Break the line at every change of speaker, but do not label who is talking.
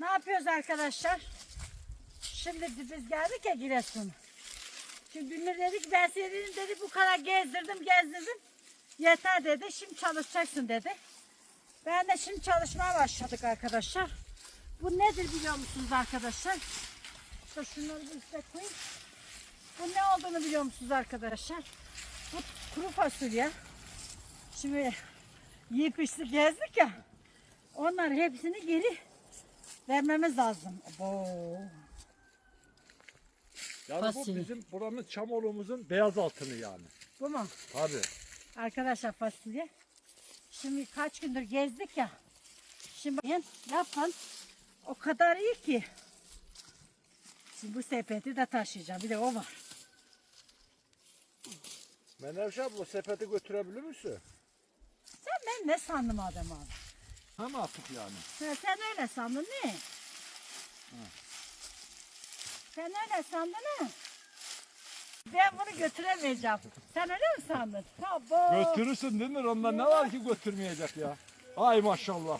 yapıyoruz arkadaşlar? Şimdi biz geldik ya Giresun. Şimdi Gülnur dedi ki ben seni dedim, dedi bu kadar gezdirdim gezdirdim. Yeter dedi şimdi çalışacaksın dedi. Ben de şimdi çalışmaya başladık arkadaşlar. Bu nedir biliyor musunuz arkadaşlar? İşte şunları bir üstüne koyayım. Bu ne olduğunu biliyor musunuz arkadaşlar? Bu kuru fasulye. Şimdi yiyip içtik gezdik ya. Onlar hepsini geri vermemiz lazım. Abo.
Yani
Fasulye.
bu bizim buranın Çamolumuzun beyaz altını yani.
Bu mu?
Tabii.
Arkadaşlar fasulye. Şimdi kaç gündür gezdik ya. Şimdi bakın yapın. O kadar iyi ki. Şimdi bu sepeti de taşıyacağım. Bir de o var.
Menevşe abla sepeti götürebilir misin?
Sen ben ne sandım adam abi?
Hem artık yani.
Sen, sen öyle sandın ne? Sen öyle sandın ha? Ben bunu götüremeyeceğim. Sen öyle mi sandın? Abo.
Götürürsün değil mi? Onda ne var ki götürmeyecek ya? Ay maşallah.